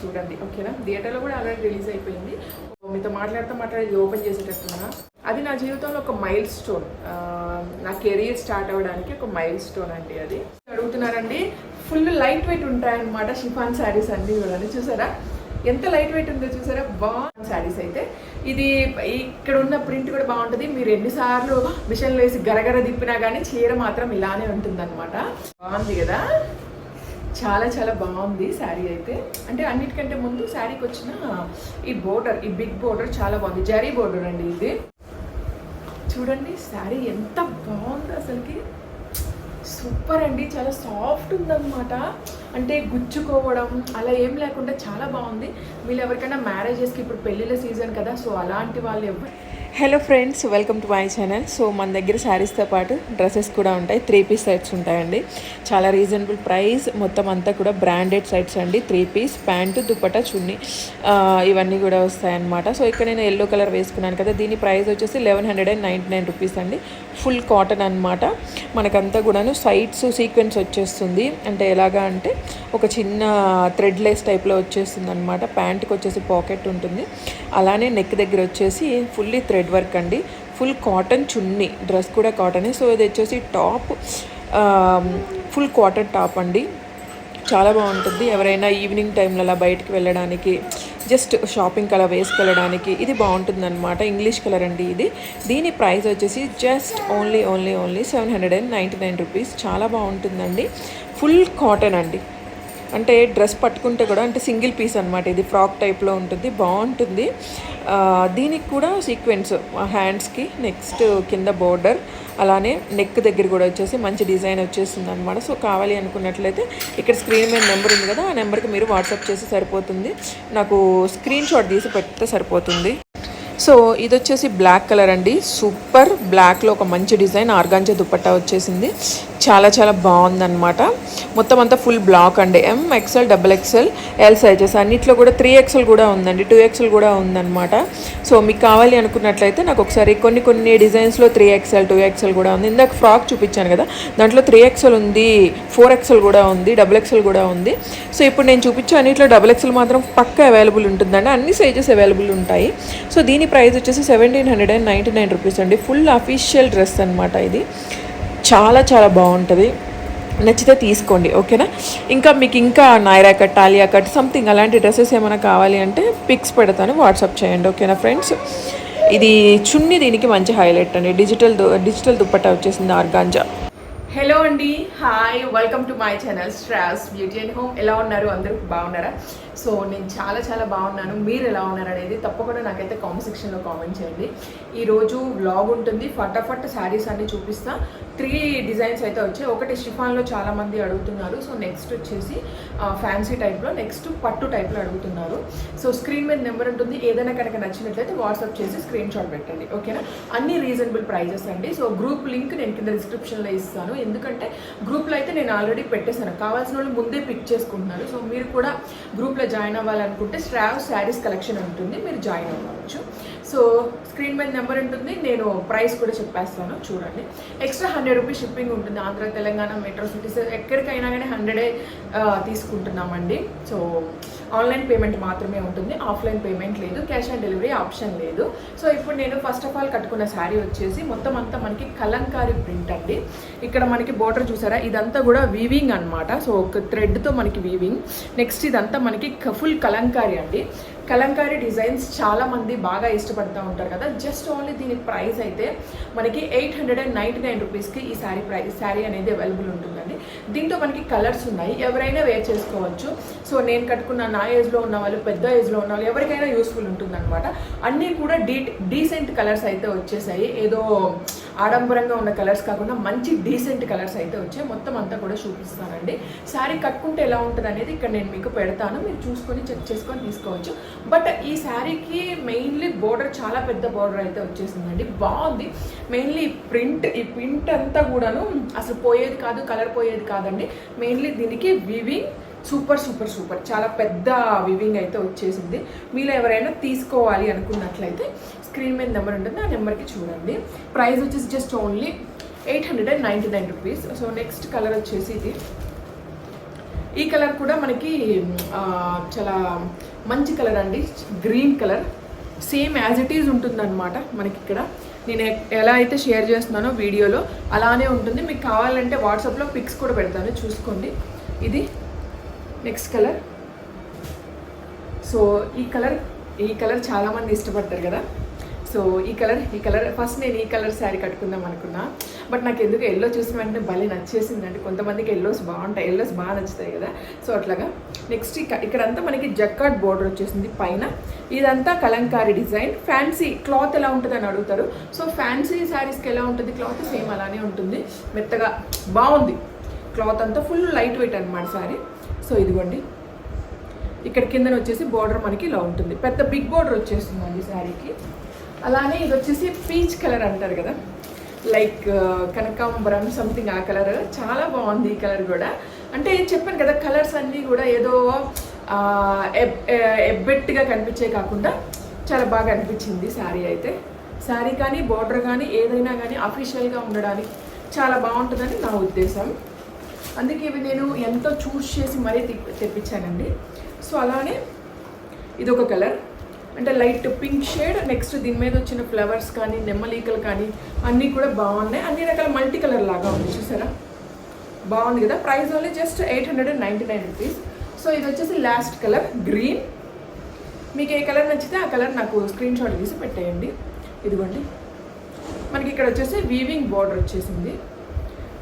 చూడండి. ఓకేనా? థియేటర్లో కూడా ఆల్రెడీ రిలీజ్ అయిపోయింది. మీతో మాట్లాడుతూ మాట్లాడి ఓపెన్ చేసేటట్టున్నా అది నా జీవితంలో ఒక మైల్ స్టోన్ నా కెరీర్ స్టార్ట్ అవ్వడానికి ఒక మైల్ స్టోన్ అండి అది. అడుగుతున్నారండి ఫుల్ లైట్ వెయిట్ ఉంటాయన్నమాట షిఫాన్ శారీస్ అన్ని కూడా. చూసారా? ఎంత లైట్ వెయిట్ ఉందో చూసారా? బాగుంది శారీస్ అయితే. ఇది ఇక్కడ ఉన్న ప్రింట్ కూడా బాగుంటుంది. మీరు ఎన్నిసార్లు మిషన్లో వేసి గరగర తిప్పినా కానీ చీర మాత్రం ఇలానే ఉంటుంది బాగుంది కదా? చాలా చాలా బాగుంది శారీ అయితే. అంటే అన్నిటికంటే ముందు శారీకి వచ్చిన ఈ బోర్డర్ ఈ బిగ్ బోర్డర్ చాలా బాగుంది. జరీ బోర్డర్ అండి ఇది. చూడండి శారీ ఎంత బాగుంది అసలుకి. సూపర్ అండి చాలా సాఫ్ట్ ఉందన్నమాట. అంటే గుచ్చుకోవడం అలా ఏం లేకుండా చాలా బాగుంది. వీళ్ళు ఎవరికైనా మ్యారేజెస్కి ఇప్పుడు పెళ్ళిళ్ళ సీజన్ కదా సో అలాంటి వాళ్ళు ఎవరు hello friends welcome to my channel so మన దగ్గర శారీస్తో పాటు డ్రెస్సెస్ కూడా ఉంటాయి. త్రీ పీస్ సెట్స్ ఉంటాయండి. చాలా రీజనబుల్ ప్రైస్ మొత్తం అంతా కూడా బ్రాండెడ్ సెట్స్ అండి. Three piece pant dupatta chunni ఇవన్నీ కూడా వస్తాయన్నమాట. సో ఇక్కడ నేను ఎల్లో కలర్ వేసుకున్నాను కదా దీని ప్రైస్ వచ్చేసి eleven hundred and ninety nine rupees అండి. ఫుల్ కాటన్ అనమాట మనకంతా కూడాను సైడ్స్ సీక్వెన్స్ వచ్చేస్తుంది. అంటే ఎలాగా అంటే ఒక చిన్న థ్రెడ్ లెస్ టైప్లో వచ్చేస్తుంది అనమాట ప్యాంట్కి వచ్చేసి పాకెట్ ఉంటుంది. అలానే నెక్ దగ్గర వచ్చేసి ఫుల్లీ థ్రెడ్ వర్క్ అండి. ఫుల్ కాటన్ చున్నీ డ్రెస్ కూడా కాటనే. సో ఇది వచ్చేసి టాప్ ఫుల్ కాటన్ టాప్ అండి. చాలా బాగుంటుంది. ఎవరైనా ఈవినింగ్ టైంలో అలా బయటికి వెళ్ళడానికి జస్ట్ షాపింగ్కి అలా వేసుకెళ్ళడానికి ఇది బాగుంటుందన్నమాట. ఇంగ్లీష్ కలర్ అండి ఇది. దీని ప్రైస్ వచ్చేసి just only only only seven hundred and ninety nine rupees. చాలా బాగుంటుందండి. ఫుల్ కాటన్ అండి. అంటే డ్రెస్ పట్టుకుంటే కూడా అంటే సింగిల్ పీస్ అనమాట ఇది ఫ్రాక్ టైప్లో ఉంటుంది. బాగుంటుంది. దీనికి కూడా సీక్వెన్స్ హ్యాండ్స్కి నెక్స్ట్ కింద బోర్డర్. అలానే నెక్ దగ్గర కూడా వచ్చేసి మంచి డిజైన్ వచ్చేసింది అనమాట సో కావాలి అనుకున్నట్లయితే ఇక్కడ స్క్రీన్ మీద నెంబర్ ఉంది కదా ఆ నెంబర్కి మీరు వాట్సాప్ చేసి సరిపోతుంది. నాకు స్క్రీన్ షాట్ తీసి పెడితే సరిపోతుంది. సో ఇది వచ్చేసి బ్లాక్ కలర్ అండి. సూపర్ బ్లాక్లో ఒక మంచి డిజైన్ ఆర్గాంజా దుపట్టా వచ్చేసింది. చాలా చాలా బాగుందన్నమాట. మొత్తం అంతా ఫుల్ బ్లాక్ అండి. M XL double XL L sizes అన్నిట్లో కూడా త్రీ ఎక్సెల్ కూడా ఉందండి. టూ ఎక్సెల్ కూడా ఉందన్నమాట. సో మీకు కావాలి అనుకున్నట్లయితే నాకు ఒకసారి కొన్ని కొన్ని డిజైన్స్లో three X L two X L కూడా ఉంది. ఇందాక ఫ్రాక్ చూపించాను కదా. దాంట్లో త్రీ ఎక్సెల్ ఉంది ఫోర్ ఎక్సెల్ కూడా ఉంది డబుల్ ఎక్సెల్ కూడా ఉంది. సో ఇప్పుడు నేను చూపించే అన్నిట్లో డబుల్ ఎక్సెల్ మాత్రం పక్క అవైలబుల్ ఉంటుందండి. అన్ని సైజెస్ అవైలబుల్ ఉంటాయి. సో దీని ప్రైస్ వచ్చేసి seventeen hundred and ninety nine rupees అండి. ఫుల్ అఫీషియల్ డ్రెస్ అనమాట ఇది. చాలా చాలా బాగుంటుంది. నచ్చితే తీసుకోండి ఓకేనా? ఇంకా మీకు ఇంకా Naira cut Alia cut something అలాంటి డ్రెస్సెస్ ఏమైనా కావాలి అంటే పిక్స్ పెడతాను వాట్సాప్ చేయండి ఓకేనా ఫ్రెండ్స్? ఇది చున్ని దీనికి మంచి హైలైట్ అండి. డిజిటల్ దు- డిజిటల్ దుప్పట్టా వచ్చేసింది ఆర్గాంజా. హలో అండి hi welcome to my channel Strass beauty and home. ఎలా ఉన్నారు? అందరూ బాగున్నారా? సో నేను చాలా చాలా బాగున్నాను. మీరు ఎలా ఉన్నారు అనేది తప్పకుండా నాకైతే కామెంట్ సెక్షన్లో కామెంట్ చేయండి. ఈరోజు బ్లాగ్ ఉంటుంది. ఫటాఫట్ శారీస్ అన్ని చూపిస్తా. త్రీ డిజైన్స్ అయితే వచ్చాయి. ఒకటి షిఫాన్లో చాలామంది అడుగుతున్నారు. సో నెక్స్ట్ వచ్చేసి ఫ్యాన్సీ టైప్లో నెక్స్ట్ పట్టు టైప్లో అడుగుతున్నారు. సో స్క్రీన్ మీద నెంబర్ ఉంటుంది. ఏదైనా కనుక నచ్చినట్లయితే వాట్సాప్ చేసి స్క్రీన్ షాట్ పెట్టండి. ఓకేనా అన్ని రీజనబుల్ ప్రైజెస్ అండి. సో గ్రూప్ లింక్ నేను కింద డిస్క్రిప్షన్లో ఇస్తాను. ఎందుకంటే గ్రూప్లో అయితే నేను ఆల్రెడీ పెట్టేశాను. కావాల్సిన వాళ్ళు ముందే పిక్ చేసుకుంటున్నారు. సో మీరు కూడా గ్రూప్లో జాయిన్ అవ్వాలనుకుంటే స్ట్రావ్ శారీస్ కలెక్షన్ ఉంటుంది మీరు జాయిన్ అవ్వచ్చు. సో స్క్రీన్ మీద నెంబర్ ఉంటుంది నేను ప్రైస్ కూడా చెప్పేస్తాను చూడండి. ఎక్స్ట్రా హండ్రెడ్ రూపీస్ షిప్పింగ్ ఉంటుంది ఆంధ్ర తెలంగాణ మెట్రో సిటీస్ ఎక్కడికైనా కానీ హండ్రెడే తీసుకుంటున్నామండి. సో ఆన్లైన్ పేమెంట్ మాత్రమే ఉంటుంది. ఆఫ్లైన్ పేమెంట్ లేదు. క్యాష్ ఆన్ డెలివరీ ఆప్షన్ లేదు. సో ఇప్పుడు నేను ఫస్ట్ ఆఫ్ ఆల్ కట్టుకున్న శారీ వచ్చేసి మొత్తం అంతా మనకి కలంకారీ ప్రింట్ అండి. ఇక్కడ మనకి బోర్డర్ చూసారా? ఇదంతా కూడా వీవింగ్ అన్నమాట. సో ఒక థ్రెడ్తో మనకి వీవింగ్ నెక్స్ట్ ఇదంతా మనకి ఫుల్ కలంకారీ అండి. కలంకారీ డిజైన్స్ చాలామంది బాగా ఇష్టపడుతూ ఉంటారు కదా. జస్ట్ ఓన్లీ దీని ప్రైస్ అయితే మనకి eight hundred and ninety nine రూపీస్కి ఈ శారీ ప్రైస్ శారీ అనేది అవైలబుల్ ఉంటుందండి. దీంట్లో మనకి కలర్స్ ఉన్నాయి. ఎవరైనా వేర్ చేసుకోవచ్చు. సో నేను కట్టుకున్న నా ఏజ్లో ఉన్న వాళ్ళు పెద్ద ఏజ్లో ఉన్న వాళ్ళు ఎవరికైనా యూస్ఫుల్ ఉంటుందన్నమాట. అన్నీ కూడా డీ డీసెంట్ కలర్స్ అయితే వచ్చేసాయి. ఏదో ఆడంబరంగా ఉన్న కలర్స్ కాకుండా మంచి డీసెంట్ కలర్స్ అయితే వచ్చాయి. మొత్తం అంతా కూడా చూపిస్తానండి. శారీ కట్టుకుంటే ఎలా ఉంటుంది అనేది ఇక్కడ నేను మీకు పెడతాను. మీరు చూసుకొని చెక్ చేసుకొని తీసుకోవచ్చు. బట్ ఈ శారీకి మెయిన్లీ బోర్డర్ చాలా పెద్ద బోర్డర్ అయితే వచ్చేసిందండి. బాగుంది. మెయిన్లీ ప్రింట్ ఈ ప్రింట్ అంతా కూడాను అసలు పోయేది కాదు కలర్ పోయేది కాదండి. మెయిన్లీ దీనికి వివింగ్ సూపర్ సూపర్ సూపర్. చాలా పెద్ద వివింగ్ అయితే వచ్చేసింది. మీలో ఎవరైనా తీసుకోవాలి అనుకున్నట్లయితే స్క్రీన్ మీద నెంబర్ ఉంటుంది. ఆ నెంబర్కి చూడండి. ప్రైస్ వచ్చేసి just only eight hundred and ninety nine rupees. So next colour వచ్చేసి ఇది. ఈ కలర్ కూడా మనకి చాలా మంచి కలర్ అండి green colour. Same as it is ఉంటుందన్నమాట మనకి ఇక్కడ. నేను ఎలా అయితే షేర్ చేస్తున్నానో వీడియోలో అలానే ఉంటుంది. మీకు కావాలంటే వాట్సాప్లో పిక్స్ కూడా పెడతాను చూసుకోండి. ఇది నెక్స్ట్ కలర్. సో ఈ కలర్ ఈ కలర్ చాలామంది ఇష్టపడతారు కదా. సో ఈ కలర్ ఈ కలర్ ఫస్ట్ నేను ఈ కలర్ శారీ కట్టుకుందాం అనుకున్నా. బట్ నాకు ఎందుకు ఎల్లో చూసిన వెంటనే భలే నచ్చేసిందండి కొంతమందికి ఎల్లోస్ బాగుంటాయి ఎల్లోస్ బాగా నచ్చుతాయి కదా. సో అట్లాగా నెక్స్ట్ ఇక్కడ ఇక్కడంతా మనకి జక్కాట్ బోర్డర్ వచ్చేసింది పైన. ఇదంతా కలంకారీ డిజైన్. ఫ్యాన్సీ క్లాత్ ఎలా ఉంటుంది అని అడుగుతారు. సో ఫ్యాన్సీ శారీస్కి ఎలా ఉంటుంది? క్లాత్ సేమ్ అలానే ఉంటుంది. మెత్తగా బాగుంది. క్లాత్ అంతా ఫుల్ లైట్ వెయిట్ అనమాట శారీ. సో ఇదిగోండి. ఇక్కడ కిందన వచ్చేసి బోర్డర్ మనకి ఇలా ఉంటుంది. పెద్ద బిగ్ బోర్డర్ వచ్చేస్తుందండి శారీకి. అలానే ఇది వచ్చేసి పీచ్ కలర్ అంటారు కదా. లైక్ కనకాంబరం సంథింగ్ ఆ కలర్. చాలా బాగుంది ఈ కలర్ కూడా. అంటే చెప్పాను కదా కలర్స్ అన్నీ కూడా ఏదో ఎబ్- ఎబ్బెట్టుగా కనిపించే కాకుండా చాలా బాగా అనిపించింది శారీ అయితే. శారీ కానీ బార్డర్ కానీ ఏదైనా కానీ అఫీషియల్గా ఉండడానికి చాలా బాగుంటుందని నా ఉద్దేశం. అందుకే ఇవి నేను ఎంతో చూస్ చేసి మరీ తెప్పి- తెప్పించానండి. సో అలానే ఇది ఒక కలర్. అంటే లైట్ పింక్ షేడ్ నెక్స్ట్ దీని మీద వచ్చిన ఫ్లవర్స్ కానీ నెమ్మలీకలు కానీ అన్నీ కూడా బాగున్నాయి. అన్ని రకాల మల్టీ కలర్ లాగా ఉంది చూసారా? బాగుంది కదా? Price only just eight hundred and ninety nine rupees. So ఇది వచ్చేసి లాస్ట్ కలర్ గ్రీన్. మీకు ఏ కలర్ నచ్చితే ఆ కలర్ నాకు స్క్రీన్ షాట్ తీసి పెట్టేయండి. ఇదిగోండి. మనకి ఇక్కడ వచ్చేసి వీవింగ్ బార్డర్ వచ్చేసింది.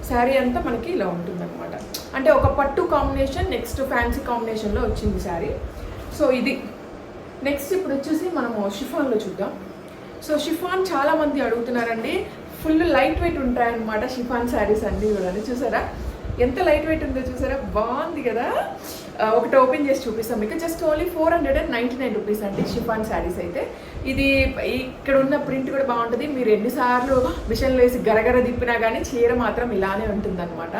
శారీ అంతా మనకి ఇలా ఉంటుందన్నమాట. అంటే ఒక పట్టు కాంబినేషన్ నెక్స్ట్ ఫ్యాన్సీ కాంబినేషన్లో వచ్చింది శారీ. సో ఇది నెక్స్ట్ ఇప్పుడు వచ్చేసి మనము షిఫాన్లో చూద్దాం. సో షిఫాన్ చాలామంది అడుగుతున్నారండి ఫుల్ లైట్ వెయిట్ ఉంటాయన్నమాట షిఫాన్ శారీస్ అన్నీ కూడా చూసారా? ఎంత లైట్ వెయిట్ ఉందో చూసారా? బాగుంది కదా? ఒకటి ఓపెన్ చేసి చూపిస్తాం. మీకు just only four hundred and ninety nine rupees అండి షిఫాన్ శారీస్ అయితే. ఇది ఇక్కడ ఉన్న ప్రింట్ కూడా బాగుంటుంది. మీరు ఎన్నిసార్లు మిషన్లో వేసి గరగర తిప్పినా కానీ చీర మాత్రం ఇలానే ఉంటుందన్నమాట.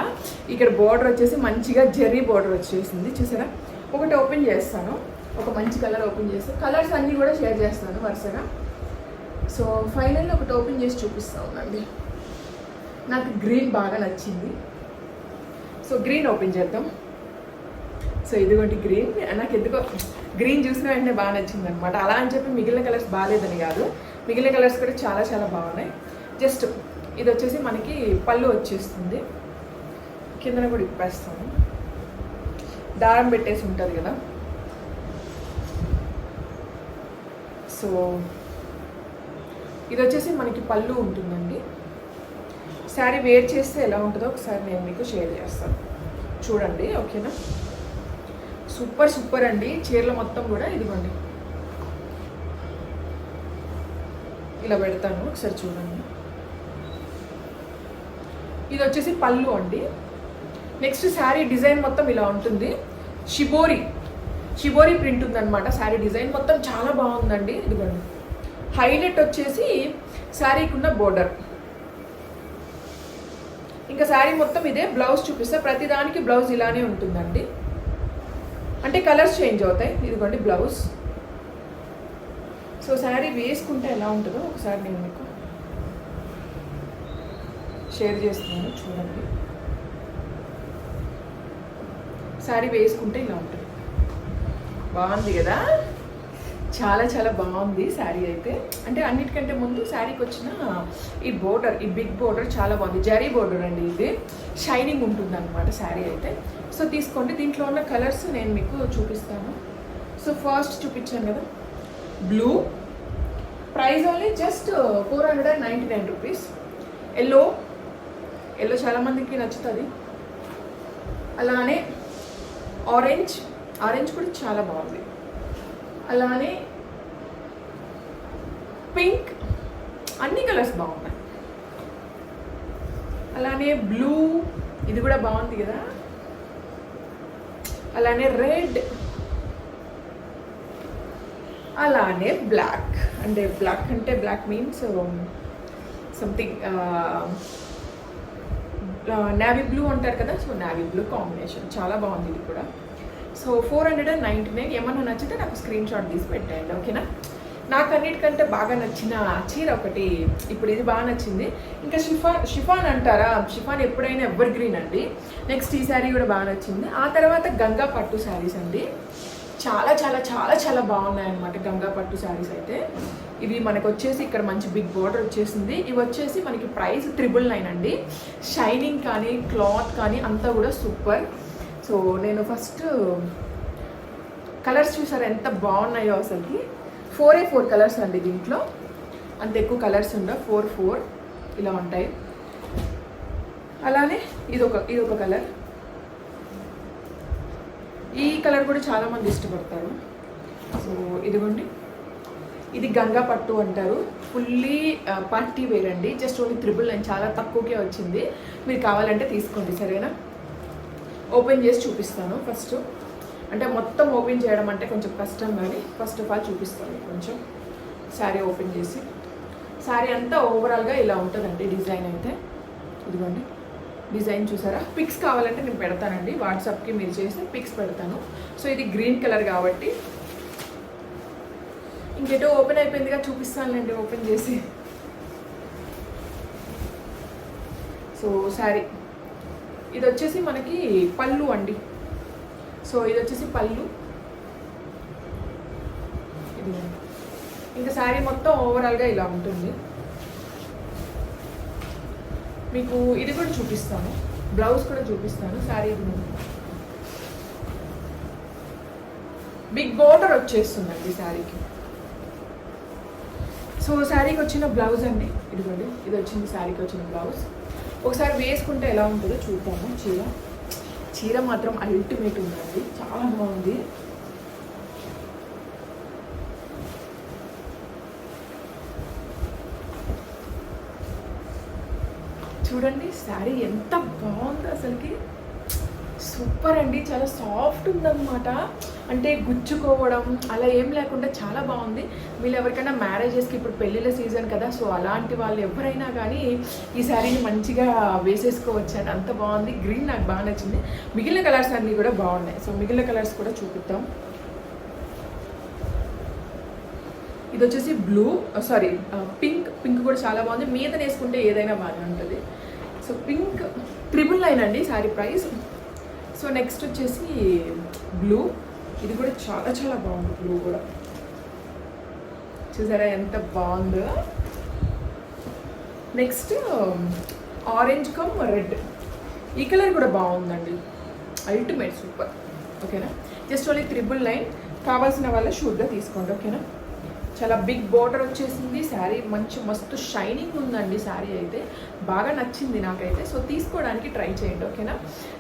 ఇక్కడ బోర్డర్ వచ్చేసి మంచిగా జెర్రీ బోర్డర్ వచ్చేసింది. చూసారా? ఒకటి ఓపెన్ చేస్తాను. ఒక మంచి కలర్ ఓపెన్ చేస్తాను కలర్స్ అన్నీ కూడా షేర్ చేస్తాను వరుసగా. సో ఫైనల్ ఒకటి ఓపెన్ చేసి చూపిస్తా ఉందండి నాకు గ్రీన్ బాగా నచ్చింది. సో గ్రీన్ ఓపెన్ చేద్దాం. సో ఇదిగోండి గ్రీన్. నాకు ఎందుకో గ్రీన్ చూసిన వెంటనే బాగా నచ్చింది అనమాట అలా అని చెప్పి మిగిలిన కలర్స్ బాగాలేదని కాదు. మిగిలిన కలర్స్ కూడా చాలా చాలా బాగున్నాయి. జస్ట్ ఇది వచ్చేసి మనకి పళ్ళు వచ్చేస్తుంది. కిందన కూడా ఇప్పేస్తాను. దారం పెట్టేసి ఉంటుంది కదా. సో ఇది వచ్చేసి మనకి పళ్ళు ఉంటుందండి. శారీ వేర్ చేస్తే ఎలా ఉంటుందో ఒకసారి నేను మీకు షేర్ చేస్తాను. చూడండి ఓకేనా? సూపర్ సూపర్ అండి. చీరలు మొత్తం కూడా ఇదిగోండి. ఇలా పెడతాను ఒకసారి చూడండి. ఇది వచ్చేసి పళ్ళు అండి. నెక్స్ట్ శారీ డిజైన్ మొత్తం ఇలా ఉంటుంది. షిబోరి. షిబోరి ప్రింట్ ఉందన్నమాట శారీ డిజైన్ మొత్తం చాలా బాగుందండి. ఇదిగోండి. హైలైట్ వచ్చేసి శారీకి ఉన్న బోర్డర్ ఇంకా శారీ మొత్తం ఇదే బ్లౌజ్ చూపిస్తే. ప్రతిదానికి బ్లౌజ్ ఇలానే ఉంటుందండి. అంటే కలర్స్ చేంజ్ అవుతాయి. ఇదిగోండి బ్లౌజ్ సో శారీ వేసుకుంటే ఎలా ఉంటుందో ఒకసారి నేను మీకు షేర్ చేస్తున్నాను. చూడండి. శారీ వేసుకుంటే ఇలా ఉంటుంది. బాగుంది కదా? చాలా చాలా బాగుంది శారీ అయితే. అంటే అన్నిటికంటే ముందు శారీకి వచ్చిన ఈ బోర్డర్ ఈ బిగ్ బోర్డర్ చాలా బాగుంది. జరీ బోర్డర్ అండి ఇది. షైనింగ్ ఉంటుంది అనమాట శారీ అయితే. సో తీసుకోండి. దీంట్లో ఉన్న కలర్స్ నేను మీకు చూపిస్తాను. సో ఫస్ట్ చూపించాను కదా. Blue price only just four hundred and ninety nine rupees yellow yellow చాలామందికి నచ్చుతుంది. అలానే ఆరెంజ్ ఆరెంజ్ కూడా చాలా బాగుంది. అలానే పింక్ అన్ని కలర్స్ బాగున్నాయి. అలానే బ్లూ ఇది కూడా బాగుంది కదా. అలానే రెడ్ అలానే బ్లాక్. అంటే బ్లాక్ అంటే black means something navy blue అంటారు కదా సో నావీ బ్లూ కాంబినేషన్ చాలా బాగుంది ఇది కూడా. So four hundred and ninety nine ఏమన్నా నచ్చితే నాకు స్క్రీన్ షాట్ తీసి పెట్టండి ఓకేనా? నాకు అన్నిటికంటే బాగా నచ్చిన చీర ఒకటి ఇప్పుడు ఇది బాగా నచ్చింది. ఇంకా షిఫాన్ షిఫాన్ అంటారా? షిఫాన్ ఎప్పుడైనా ఎవర్ గ్రీన్ అండి. నెక్స్ట్ ఈ శారీ కూడా బాగా నచ్చింది. ఆ తర్వాత గంగా పట్టు శారీస్ అండి. చాలా చాలా చాలా చాలా బాగున్నాయి అనమాట గంగా పట్టు శారీస్ అయితే. ఇవి మనకు వచ్చేసి ఇక్కడ మంచి బిగ్ బార్డర్ వచ్చేసింది. ఇవి వచ్చేసి మనకి ప్రైస్ త్రిబుల్ నైన్ అండి. షైనింగ్ కానీ క్లాత్ కానీ అంతా కూడా సూపర్ సో నేను ఫస్ట్ కలర్స్ చూసారు? ఎంత బాగున్నాయో అసలుకి. ఫోర్ ఏ ఫోర్ కలర్స్ అండి దీంట్లో. అంత ఎక్కువ కలర్స్ ఉండవు. ఫోర్ ఫోర్ ఇలా ఉంటాయి. అలానే ఇది ఒక ఇది ఒక కలర్. ఈ కలర్ కూడా చాలామంది ఇష్టపడతారు. సో ఇదిగోండి. ఇది గంగా పట్టు అంటారు. ఫుల్లీ పార్టీ వేర్ అండి జస్ట్ ఓన్లీ త్రిబుల్ నైన్ చాలా తక్కువకే వచ్చింది. మీరు కావాలంటే తీసుకోండి. సరేనా? ఓపెన్ చేసి చూపిస్తాను ఫస్ట్. అంటే మొత్తం ఓపెన్ చేయడం అంటే కొంచెం కష్టం కానీ ఫస్ట్ ఆఫ్ ఆల్ చూపిస్తాను కొంచెం. శారీ ఓపెన్ చేసి. శారీ అంతా ఓవరాల్గా ఇలా ఉంటుందండి డిజైన్ అయితే. ఇదిగోండి. డిజైన్ చూసారా? పిక్స్ కావాలంటే నేను పెడతానండి. వాట్సాప్కి మీరు చేస్తే పిక్స్ పెడతాను. సో ఇది గ్రీన్ కలర్ కాబట్టి. ఇంకేటో ఓపెన్ అయిపోయిందిగా చూపిస్తానులేండి ఓపెన్ చేసి. సో శారీ ఇది వచ్చేసి మనకి పళ్ళు అండి. సో ఇది వచ్చేసి పళ్ళు. ఇది ఇంకా శారీ మొత్తం ఓవరాల్గా ఇలా ఉంటుంది. మీకు ఇది కూడా చూపిస్తాను. బ్లౌజ్ కూడా చూపిస్తాను. శారీ బిగ్ బోర్డర్ వచ్చేస్తుందండి శారీకి. సో శారీకి వచ్చిన బ్లౌజ్ అండి. ఇదిగోండి. ఇది వచ్చింది శారీకి వచ్చిన బ్లౌజ్ ఒకసారి వేసుకుంటే ఎలా ఉంటుందో చూద్దాము. చీర. చీర మాత్రం అల్టిమేట్ ఉందండి. చాలా బాగుంది. చూడండి శారీ ఎంత బాగుంది అసలుకి. సూపర్ అండి. చాలా సాఫ్ట్ ఉందన్నమాట. అంటే గుచ్చుకోవడం అలా ఏం లేకుండా చాలా బాగుంది. వీళ్ళు ఎవరికైనా మ్యారేజెస్కి ఇప్పుడు పెళ్ళిళ్ళ సీజన్ కదా సో అలాంటి వాళ్ళు ఎవరైనా కానీ ఈ శారీని మంచిగా వేసేసుకోవచ్చు అని అంత బాగుంది. గ్రీన్ నాకు బాగా నచ్చింది. మిగిలిన కలర్స్ అన్నీ కూడా బాగున్నాయి. సో మిగిలిన కలర్స్ కూడా చూపిద్దాం. ఇది వచ్చేసి బ్లూ సారీ పింక్ పింక్ కూడా చాలా బాగుంది. మీద వేసుకుంటే ఏదైనా బాగానే ఉంటుంది. సో పింక్ ట్రిపుల్ నైన్ అండి శారీ ప్రైస్ సో నెక్స్ట్ వచ్చేసి బ్లూ. ఇది కూడా చాలా చాలా బాగుంది బ్లూ కూడా. చూసారా ఎంత బాగుందో? Next um, orange come red. ఈ కలర్ కూడా బాగుందండి. Ultimate super. ఓకేనా? జస్ట్ ఓన్లీ త్రిబుల్ లైన్ కావాల్సిన వాళ్ళ షూట్గా తీసుకోండి ఓకేనా? చాలా బిగ్ బోర్డర్ వచ్చేసింది. శారీ మంచి మస్తు షైనింగ్ ఉందండి శారీ అయితే. బాగా నచ్చింది నాకైతే. సో తీసుకోవడానికి ట్రై చేయండి ఓకేనా?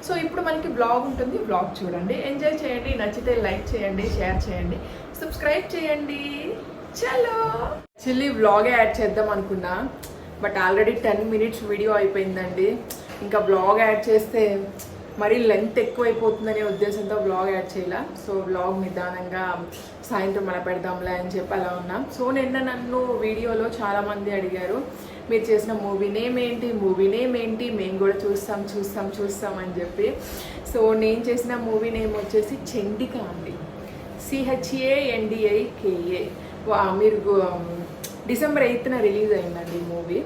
సో ఇప్పుడు మనకి బ్లాగ్ ఉంటుంది. బ్లాగ్ చూడండి. ఎంజాయ్ చేయండి. నచ్చితే లైక్ చేయండి షేర్ చేయండి. సబ్స్క్రైబ్ చేయండి. చలో! చిల్లీ బ్లాగే యాడ్ చేద్దాం అనుకున్నా. But already ten minutes video అయిపోయిందండి. ఇంకా బ్లాగ్ యాడ్ చేస్తే మరీ లెంత్ ఎక్కువైపోతుందనే ఉద్దేశంతో బ్లాగ్ యాడ్ చేయాల. సో బ్లాగ్ నిదానంగా సాయంత్రం అలా పెడదాంలే అని చెప్పి అలా ఉన్నాం. సో నిన్న నన్ను వీడియోలో చాలామంది అడిగారు మీరు చేసిన మూవీ నేమ్ ఏంటి? మూవీ నేమ్ ఏంటి? మేము కూడా చూస్తాం చూస్తాం చూస్తాం అని చెప్పి. సో నేను చేసిన మూవీ నేమ్ వచ్చేసి చండిక అండి. C H A N D I K A మీరు డిసెంబర్ ఎయిత్న రిలీజ్ అయిందండి మూవీ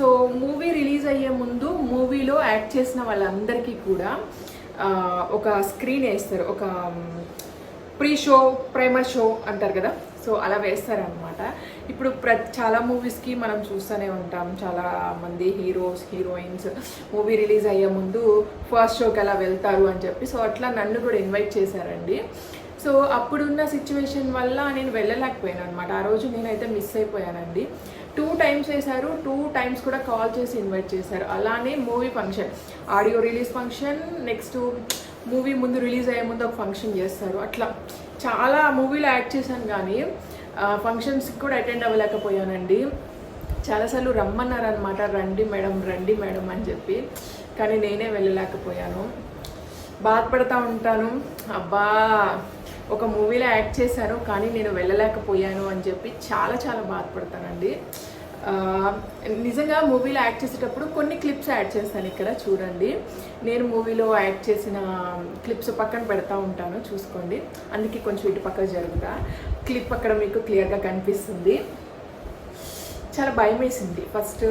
సో మూవీ రిలీజ్ అయ్యే ముందు మూవీలో యాక్ట్ చేసిన వాళ్ళందరికీ కూడా ఒక స్క్రీన్ వేస్తారు. ఒక ప్రీ షో ప్రైమర్ షో అంటారు కదా? సో అలా వేస్తారనమాట ఇప్పుడు ప్ర చాలా మూవీస్కి మనం చూస్తూనే ఉంటాం. చాలా మంది హీరోస్ హీరోయిన్స్ మూవీ రిలీజ్ అయ్యే ముందు ఫస్ట్ షోకి అలా వెళ్తారు అని చెప్పి సో అట్లా నన్ను కూడా ఇన్వైట్ చేశారండి. సో అప్పుడున్న సిచ్యువేషన్ వల్ల నేను వెళ్ళలేకపోయాను అనమాట ఆ రోజు నేనైతే మిస్ అయిపోయానండి. టూ టైమ్స్ వేశారు టూ టైమ్స్ కూడా కాల్ చేసి ఇన్వైట్ చేశారు. అలానే movie function audio release function next movie ముందు రిలీజ్ అయ్యే ముందు ఒక ఫంక్షన్ చేస్తారు. అట్లా చాలా మూవీలో యాక్ట్ చేశాను కానీ ఫంక్షన్స్కి కూడా అటెండ్ అవ్వలేకపోయానండి. చాలాసార్లు రమ్మన్నారనమాట రండి మేడం రండి మేడం అని చెప్పి. కానీ నేనే వెళ్ళలేకపోయాను. బాధపడతా ఉంటాను. అబ్బా! ఒక మూవీలో యాక్ట్ చేశాను కానీ నేను వెళ్ళలేకపోయాను అని చెప్పి చాలా చాలా బాధపడతానండి. నిజంగా మూవీలో యాక్ట్ చేసేటప్పుడు కొన్ని క్లిప్స్ యాడ్ చేస్తాను ఇక్కడ చూడండి. నేను మూవీలో యాక్ట్ చేసిన క్లిప్స్ పక్కన పెడతా ఉంటాను చూసుకోండి. అందుకే కొంచెం ఇటు పక్క జరుగుతా. క్లిప్ అక్కడ మీకు క్లియర్గా కనిపిస్తుంది. చాలా భయం వేసింది ఫస్ట్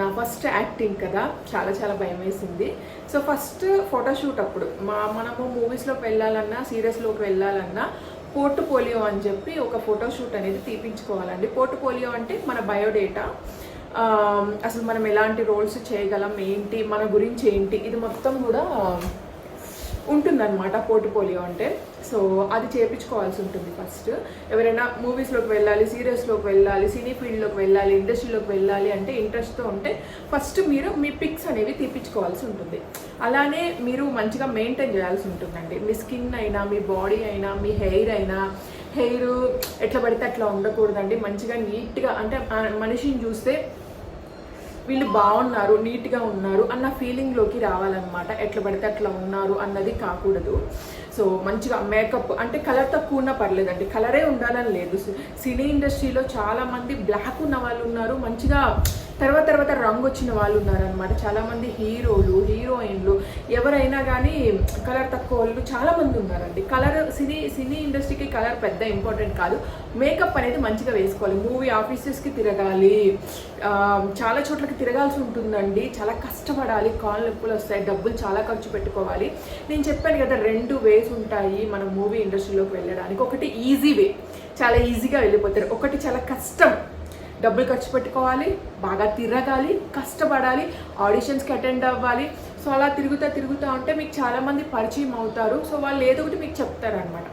నా ఫస్ట్ యాక్టింగ్ కదా చాలా చాలా భయం వేసింది సో ఫస్ట్ ఫోటోషూట్ అప్పుడు మా మనము మూవీస్లోకి వెళ్ళాలన్నా సీరియస్లోకి వెళ్ళాలన్నా పోర్ట్ఫోలియో అని చెప్పి ఒక ఫోటోషూట్ అనేది తీపించుకోవాలండి. పోర్ట్ఫోలియో అంటే మన బయోడేటా. అసలు మనం ఎలాంటి రోల్స్ చేయగలం ఏంటి మన గురించి ఏంటి ఇది మొత్తం కూడా ఉంటుందన్నమాట పోర్ట్ఫోలియో అంటే. సో అది చేపించుకోవాల్సి ఉంటుంది ఫస్ట్. ఎవరైనా మూవీస్లోకి వెళ్ళాలి సీరియల్స్లోకి వెళ్ళాలి సినీ ఫీల్డ్లోకి వెళ్ళాలి ఇండస్ట్రీలోకి వెళ్ళాలి అంటే ఇంట్రెస్ట్తో ఉంటే ఫస్ట్ మీరు మీ పిక్స్ అనేవి తీపించుకోవాల్సి ఉంటుంది. అలానే మీరు మంచిగా మెయింటైన్ చేయాల్సి ఉంటుందండి. మీ స్కిన్ అయినా మీ బాడీ అయినా మీ హెయిర్ అయినా హెయిర్ ఎట్లా పడితే అట్లా ఉండకూడదండి. మంచిగా నీట్గా అంటే మనిషిని చూస్తే వీళ్ళు బాగున్నారు నీట్గా ఉన్నారు అన్న ఫీలింగ్లోకి రావాలన్నమాట. ఎట్లా పడితే అట్లా ఉన్నారు అన్నది కాకూడదు. సో మంచిగా మేకప్ అంటే కలర్ తక్కువ ఉన్నా పర్లేదండి. కలరే ఉండాలని లేదు. సినీ ఇండస్ట్రీలో చాలామంది బ్లాక్ ఉన్న వాళ్ళు ఉన్నారు. మంచిగా తర్వాత తర్వాత రంగు వచ్చిన వాళ్ళు ఉన్నారనమాట చాలామంది హీరోలు హీరోయిన్లు ఎవరైనా కానీ కలర్ తక్కువ వాళ్ళు చాలామంది ఉన్నారండి. కలర్ సినీ సినీ ఇండస్ట్రీకి కలర్ పెద్ద ఇంపార్టెంట్ కాదు. మేకప్ అనేది మంచిగా వేసుకోవాలి. మూవీ ఆఫీసెస్కి తిరగాలి. చాలా చోట్లకి తిరగాల్సి ఉంటుందండి. చాలా కష్టపడాలి. కాళ్ళు నొప్పులు వస్తాయి. డబ్బులు చాలా ఖర్చు పెట్టుకోవాలి. నేను చెప్పాను కదా రెండు వేస్ ఉంటాయి మన మూవీ ఇండస్ట్రీలోకి వెళ్ళడానికి. ఒకటి ఈజీ వే చాలా ఈజీగా వెళ్ళిపోతారు. ఒకటి చాలా కష్టం. డబ్బులు ఖర్చు పెట్టుకోవాలి బాగా తిరగాలి కష్టపడాలి ఆడిషన్స్కి అటెండ్ అవ్వాలి. సో అలా తిరుగుతూ తిరుగుతూ ఉంటే మీకు చాలామంది పరిచయం అవుతారు. సో వాళ్ళు ఏదో ఒకటి మీకు చెప్తారనమాట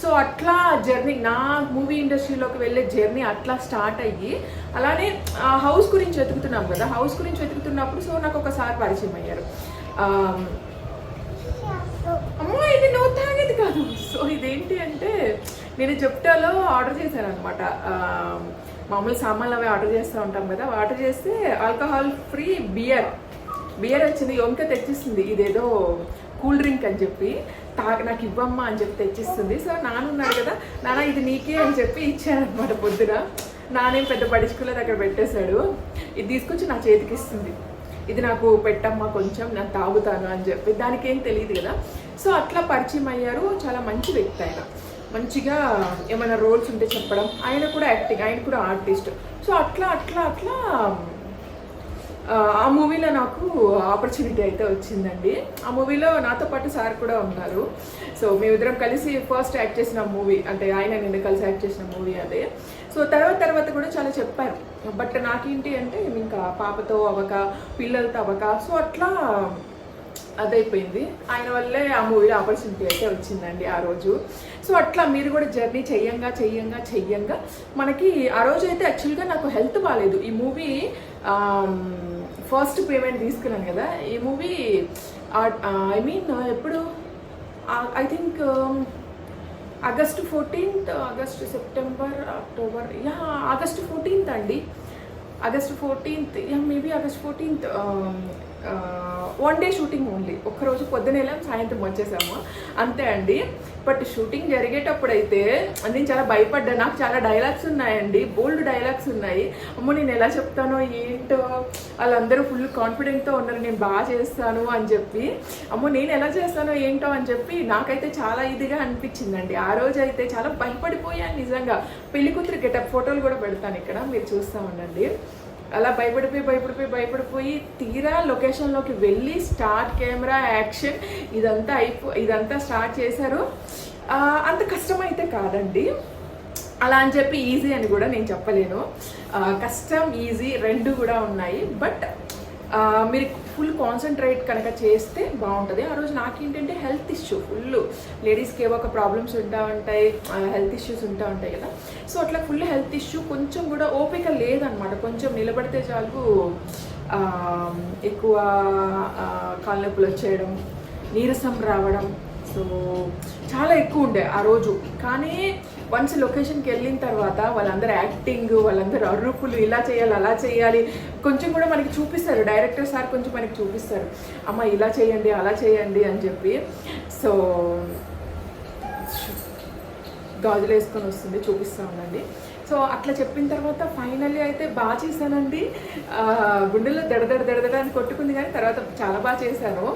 సో అట్లా జర్నీ నా మూవీ ఇండస్ట్రీలోకి వెళ్ళే జర్నీ అట్లా స్టార్ట్ అయ్యి అలానే ఆ హౌస్ గురించి వెతుకుతున్నాం కదా హౌస్ గురించి వెతుకుతున్నప్పుడు సో నాకు ఒకసారి పరిచయం అయ్యారు. అమ్మో ఇది నువ్వు తాగేది కాదు. సో ఇదేంటి అంటే నేను జెప్టాలో ఆర్డర్ చేశాను అనమాట మామూలు సామాన్లు అవి ఆర్డర్ చేస్తూ ఉంటాం కదా ఆర్డర్ చేస్తే ఆల్కహాల్ ఫ్రీ బియర్. బియర్ వచ్చింది వంక తెచ్చిస్తుంది. ఇదేదో కూల్ డ్రింక్ అని చెప్పి తా నాకు ఇవ్వమ్మా అని చెప్పి తెచ్చిస్తుంది. సో నాన్న ఉన్నాడు కదా నాన్న ఇది నీకే అని చెప్పి ఇచ్చానమాట పొద్దున. నానేం పెద్ద పడిచుకోలేదు అక్కడ పెట్టేశాడు. ఇది తీసుకొచ్చి నా చేతికి ఇస్తుంది. ఇది నాకు పెట్టమ్మా కొంచెం నేను తాగుతాను అని చెప్పి. దానికి ఏం తెలియదు కదా. సో అట్లా పరిచయం అయ్యారు. చాలా మంచి వ్యక్తి ఆయన. మంచిగా ఏమైనా రోల్స్ ఉంటే చెప్పడం. ఆయన కూడా యాక్టింగ్ ఆయన కూడా ఆర్టిస్ట్. సో అట్లా అట్లా అట్లా ఆ, మూవీలో నాకు ఆపర్చునిటీ అయితే వచ్చిందండి. ఆ మూవీలో నాతో పాటు సార్ కూడా ఉన్నారు. సో మేమిద్దరం కలిసి ఫస్ట్ యాక్ట్ చేసిన మూవీ అంటే ఆయన నేను కలిసి యాక్ట్ చేసిన మూవీ అదే. సో తర్వాత తర్వాత కూడా చాలా చెప్పారు బట్ నాకేంటి అంటే ఇంకా పాపతో అవ్వక పిల్లలతో అవ్వక సో అట్లా అదైపోయింది. ఆయన వల్లే ఆ మూవీలో ఆపర్చునిటీ అయితే వచ్చిందండి ఆ రోజు. సో అట్లా మీరు కూడా జర్నీ చెయ్యంగా చెయ్యంగా చెయ్యంగా. మనకి ఆ రోజు అయితే యాక్చువల్గా నాకు హెల్త్ బాగాలేదు ఈ మూవీ ఫస్ట్ పేమెంట్ తీసుకున్నాను కదా. ఈ మూవీ ఐ మీన్ ఎప్పుడు? I think August fourteenth August September October ya August fourteenth అండి. August fourteenth ya maybe August fourteenth one day shooting only ఒక్కరోజు పొద్దున వెళ్ళాం సాయంత్రం వచ్చేసాము. అంతే అండి. బట్ షూటింగ్ జరిగేటప్పుడు అయితే నేను చాలా భయపడ్డా. నాకు చాలా డైలాగ్స్ ఉన్నాయండి. బోల్డ్ డైలాగ్స్ ఉన్నాయి. అమ్మో నేను ఎలా చెప్తానో ఏంటో? వాళ్ళందరూ ఫుల్ కాన్ఫిడెంట్తో ఉన్నారు. నేను బాగా చేస్తాను అని చెప్పి. అమ్మో నేను ఎలా చేస్తానో ఏంటో అని చెప్పి నాకైతే చాలా ఇదిగా అనిపించిందండి. ఆ రోజు అయితే చాలా భయపడిపోయాను నిజంగా. పెళ్ళి కూతురు గెటప్ ఫోటోలు కూడా పెడతాను ఇక్కడ. మీరు చూస్తూ ఉండండి. అలా భయపడిపోయి భయపడిపోయి భయపడిపోయి తీరా లొకేషన్లోకి వెళ్ళి స్టార్ట్ కెమెరా యాక్షన్ ఇదంతా అయిపో ఇదంతా స్టార్ట్ చేశారు. అంత కష్టమైతే కాదండి. అలా అని చెప్పి ఈజీ అని కూడా నేను చెప్పలేను. కష్టం ఈజీ రెండు కూడా ఉన్నాయి. బట్ మీరు ఫుల్ కాన్సన్ట్రేట్ కనుక చేస్తే బాగుంటుంది. ఆ రోజు నాకేంటంటే హెల్త్ ఇష్యూ ఫుల్. లేడీస్కి ఏవో ఒక ప్రాబ్లమ్స్ ఉంటా ఉంటాయి హెల్త్ ఇష్యూస్ ఉంటా ఉంటాయి కదా. సో అట్లా ఫుల్ హెల్త్ ఇష్యూ కొంచెం కూడా ఓపిక లేదనమాట కొంచెం నిలబడితే చాలు ఎక్కువ ఆ, కాళ్ళ నొప్పులు వచ్చేయడం నీరసం రావడం. సో చాలా ఎక్కువ ఉండే ఆ రోజు. కానీ వన్స్ లొకేషన్కి వెళ్ళిన తర్వాత వాళ్ళందరూ యాక్టింగ్ వాళ్ళందరూ అరుపులు ఇలా చేయాలి అలా చేయాలి కొంచెం కూడా మనకి చూపిస్తారు. డైరెక్టర్ సార్ కొంచెం మనకి చూపిస్తారు. అమ్మ ఇలా చేయండి అలా చేయండి అని చెప్పి. సో గాజులు వేసుకొని వస్తుంది చూపిస్తా ఉండండి. సో అట్లా చెప్పిన తర్వాత ఫైనల్లీ అయితే బాగా చేశానండి. గుండెల్లో దడదడ దడదడ అని కొట్టుకుంది కానీ తర్వాత చాలా బాగా చేశాను.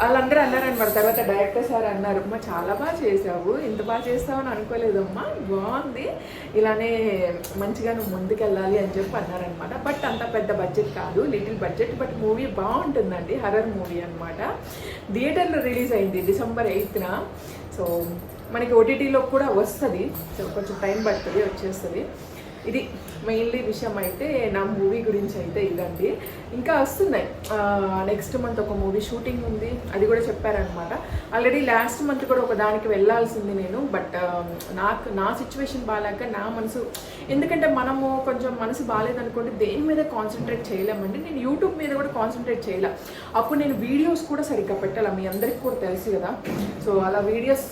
వాళ్ళందరూ అన్నారనమాట తర్వాత డైరెక్టర్ సార్ అన్నారు అమ్మా చాలా బాగా చేసావు ఇంత బాగా చేస్తావు అని అనుకోలేదమ్మా బాగుంది ఇలానే మంచిగా నువ్వు ముందుకెళ్ళాలి అని చెప్పి అన్నారనమాట బట్ అంత పెద్ద బడ్జెట్ కాదు లిటిల్ బడ్జెట్ బట్ మూవీ బాగుంటుందండి హర్రర్ మూవీ అనమాట థియేటర్లో రిలీజ్ అయింది డిసెంబర్ ఎయిత్న. సో మనకి ఓటీటీలో కూడా వస్తుంది. కొంచెం టైం పడుతుంది వచ్చేస్తుంది. ఇది మెయిన్లీ విషయం అయితే నా మూవీ గురించి అయితే ఇదండి. ఇంకా వస్తున్నాయి. నెక్స్ట్ మంత్ ఒక మూవీ షూటింగ్ ఉంది. అది కూడా చెప్పారనమాట ఆల్రెడీ లాస్ట్ మంత్ కూడా ఒక దానికి వెళ్ళాల్సింది నేను. బట్ నాకు నా సిచ్యువేషన్ బాగాలేక నా మనసు ఎందుకంటే మనము కొంచెం మనసు బాగాలేదనుకోండి దేని మీద కాన్సన్ట్రేట్ చేయలేమండి. నేను యూట్యూబ్ మీద కూడా కాన్సన్ట్రేట్ చేయలే. అప్పుడు నేను వీడియోస్ కూడా సరిగ్గా పెట్టాలి? మీ అందరికీ కూడా తెలుసు కదా. సో అలా వీడియోస్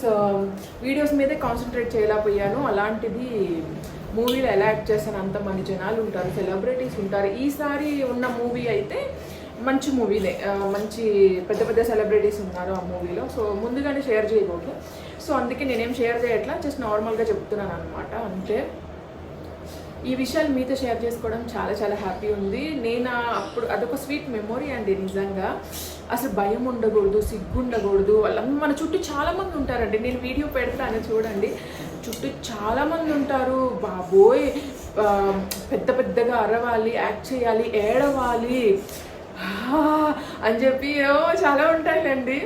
వీడియోస్ మీదే కాన్సన్ట్రేట్ చేయలేకపోయాను. అలాంటిది మూవీలో ఎలా యాక్ట్ అంత మంది జనాలు ఉంటారు సెలబ్రిటీస్ ఉంటారు. ఈసారి ఉన్న మూవీ అయితే మంచి మూవీనే. మంచి పెద్ద పెద్ద సెలబ్రిటీస్ ఉన్నారు ఆ మూవీలో. సో ముందుగానే షేర్ చేయకూడదు. సో అందుకే నేనేం షేర్ చేయట్లా జస్ట్ నార్మల్గా చెప్తున్నాను అనమాట అంతే ఈ విషయాలు మీతో షేర్ చేసుకోవడం చాలా చాలా హ్యాపీ ఉంది. నేను అప్పుడు అదొక స్వీట్ మెమొరీ అండి నిజంగా. అసలు భయం ఉండకూడదు సిగ్గు ఉండకూడదు వాళ్ళ మన చుట్టూ చాలామంది ఉంటారండి. నేను వీడియో పెడతాను చూడండి. చుట్టూ చాలా మంది ఉంటారు. బాబోయ్! పెద్ద పెద్దగా అరవాలి యాక్ట్ చేయాలి ఏడవాలి. అని చెప్పి ఓ చాలా ఉంటాయండి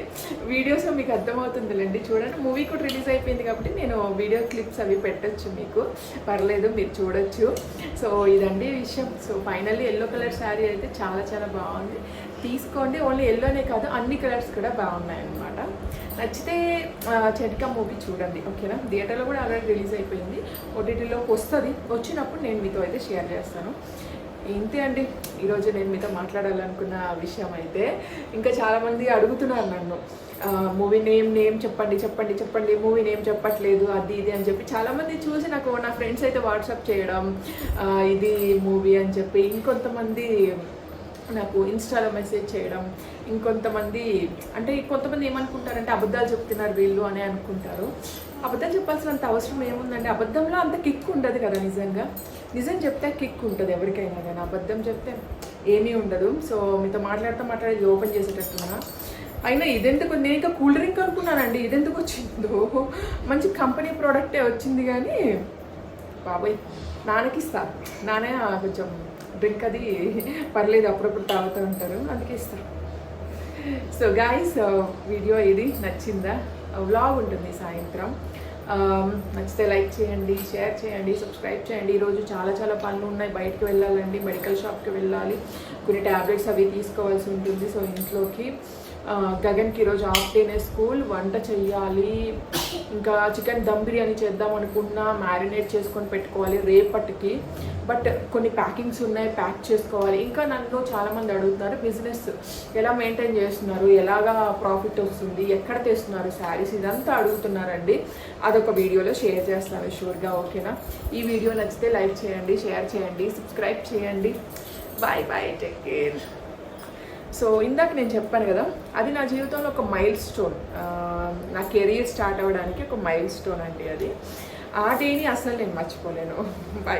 వీడియోస్ మీకు అర్థమవుతుందిలేండి. చూడండి మూవీ కూడా రిలీజ్ అయిపోయింది కాబట్టి నేను వీడియో క్లిప్స్ అవి పెట్టొచ్చు మీకు. పర్లేదు మీరు చూడొచ్చు. సో ఇదండి విషయం. So finally yellow colour saree అయితే చాలా చాలా బాగుంది. తీసుకోండి ఓన్లీ ఎల్లోనే కాదు అన్ని కలర్స్ కూడా బాగున్నాయి అన్నమాట నచ్చితే ఆ, మూవీ చూడండి ఓకేనా? థియేటర్లో కూడా ఆల్రెడీ రిలీజ్ అయిపోయింది. ఓటీటీలోకి వస్తుంది. వచ్చినప్పుడు నేను మీతో అయితే షేర్ చేస్తాను. ఇంతే అండి? ఈరోజు నేను మీతో మాట్లాడాలనుకున్న విషయం అయితే ఇంకా చాలామంది అడుగుతున్నారు నన్ను. మూవీ నేమ్ నేమ్ చెప్పండి చెప్పండి చెప్పండి మూవీ నేమ్ చెప్పట్లేదు అది ఇది అని చెప్పి చాలామంది చూసి నాకు నా ఫ్రెండ్స్ అయితే వాట్సాప్ చేయడం ఇది మూవీ అని చెప్పి ఇంకొంతమంది నాకు ఇన్స్టాలో మెసేజ్ చేయడం ఇంకొంతమంది అంటే కొంతమంది ఏమనుకుంటారంటే అబద్ధాలు చెప్తున్నారు వీళ్ళు అని అనుకుంటారు. అబద్ధాలు చెప్పాల్సినంత అవసరం ఏముందండి? అబద్ధంలో అంత కిక్ ఉండదు కదా నిజంగా. నిజం చెప్తే కిక్ ఉంటుంది ఎవరికైనా కానీ. అబద్ధం చెప్తే ఏమీ ఉండదు. సో మీతో మాట్లాడుతూ మాట్లాడేది ఓపెన్ చేసేటట్టున్నా. అయినా ఇదెందుకు? నేను ఇంకా కూల్ డ్రింక్ అనుకున్నానండి ఇదెందుకు వచ్చిందో? మంచి కంపెనీ ప్రోడక్టే వచ్చింది కానీ బాబాయ్ నాన్నకిస్తా నానే కొంచెం డ్రింక్ అది పర్లేదు అప్పుడప్పుడు తాగుతూ ఉంటారు. అందుకే ఇస్తా సో గాయస్ వీడియో ఇది నచ్చిందా? వ్లాగ్ ఉంటుంది సాయంత్రం. నచ్చితే లైక్ చేయండి షేర్ చేయండి సబ్స్క్రైబ్ చేయండి. ఈరోజు చాలా చాలా పనులు ఉన్నాయి. బయటకు వెళ్ళాలండి మెడికల్ షాప్కి వెళ్ళాలి. కొన్ని ట్యాబ్లెట్స్ అవి తీసుకోవాల్సి ఉంటుంది. సో ఇంట్లోకి గగన్కి ఈరోజు ఆఫ్ డేనే స్కూల్ వంట చెయ్యాలి. ఇంకా చికెన్ దమ్ బిర్యానీ చేద్దాం అనుకున్నా మ్యారినేట్ చేసుకొని పెట్టుకోవాలి రేపటికి. బట్ కొన్ని ప్యాకింగ్స్ ఉన్నాయి ప్యాక్ చేసుకోవాలి. ఇంకా నన్ను చాలామంది అడుగుతున్నారు బిజినెస్ ఎలా మెయింటైన్ చేస్తున్నారు? ఎలాగా ప్రాఫిట్ వస్తుంది? ఎక్కడ తెస్తున్నారు శారీస్ ఇదంతా అడుగుతున్నారండి. అదొక వీడియోలో షేర్ చేస్తాను షూర్గా ఓకేనా? ఈ వీడియో నచ్చితే లైక్ చేయండి షేర్ చేయండి సబ్స్క్రైబ్ చేయండి. Bye bye take care so ఇందాక నేను చెప్పాను కదా అది నా జీవితంలో ఒక మైల్ స్టోన్ నా కెరీర్ స్టార్ట్ అవ్వడానికి ఒక మైల్ స్టోన్ అండి అది. ఆ డేని అసలు నేను మర్చిపోలేను. బై